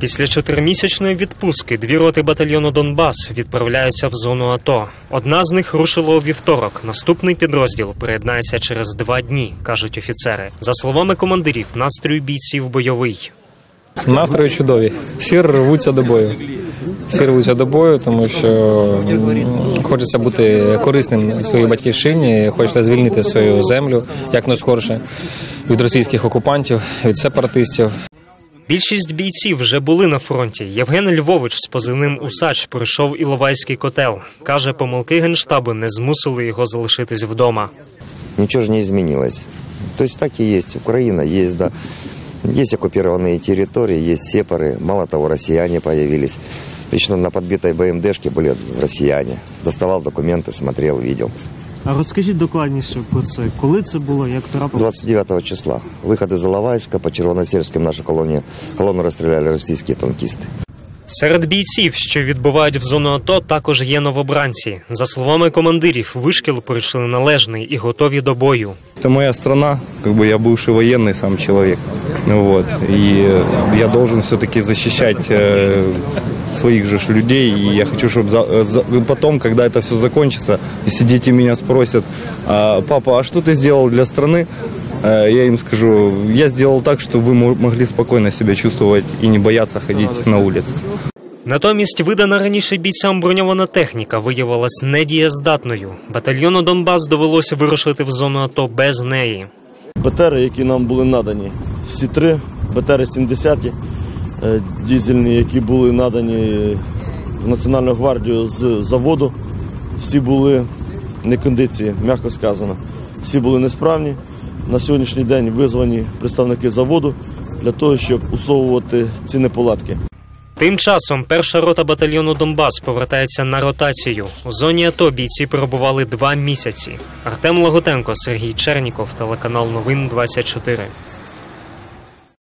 Після чотиримісячної відпустки дві роти батальйону Донбас відправляються в зону АТО. Одна з них рушила у вівторок. Наступний підрозділ приєднається через два дні, кажуть офіцери. За словами командирів, настрій бійців бойовий. Настрої чудові. Всі рвуться до бою. Всі рвуться до бою, тому що хочеться бути корисним своїй батьківщині, хочеться звільнити свою землю якнайскорше від російських окупантів, від сепаратистів. Більшість бійців вже були на фронті. Євген Львович з позивним Усач пройшов Іловайський котел. Каже, помилки генштабу не змусили його залишитись вдома. ничего же не изменилось. То есть так и есть. Украина есть, да. Есть оккупированные территории, есть сепары. Мало того, россияне появились. Лично на подбитой БМДшке были россияне. Доставал документы, смотрел, видел. А розкажіть докладніше про це. Коли це було, як трапилось? 29 числа. Выход из Иловайска по Червоносельским нашу колонию, колонну расстреляли российские танкисты. Серед бійців, що відбувають в зону АТО, також є новобранці. За словами командирів, вишкіл пройшли належний і готові до бою. Это моя страна, как бы я бывший военный сам человек. Ну Вот. И э, я должен все-таки защищать э, своих же ж людей. И я хочу, чтобы потом, когда это все закончится, если дети меня спросят, «А, папа, а что ты сделал для страны? Э, Я им скажу, я сделал так, чтобы вы мо- могли спокойно себя чувствовать и не бояться ходить на улице. Натомість видана раніше бійцям броньована техніка виявилась недієздатною. Батальйону Донбас довелося вирушити в зону АТО без неї. БТРи, які нам були надані, Всі три БТРи 70 е, дізельні, які були надані в Національну гвардію з заводу, всі були не кондиції, м'яко сказано. Всі були несправні. На сьогоднішній день визвані представники заводу для того, щоб усовувати ці неполадки. Тим часом перша рота батальйону Донбас повертається на ротацію. У зоні АТО бійці перебували два місяці. Артем Лагутенко, Сергій Черніков, телеканал Новин 24.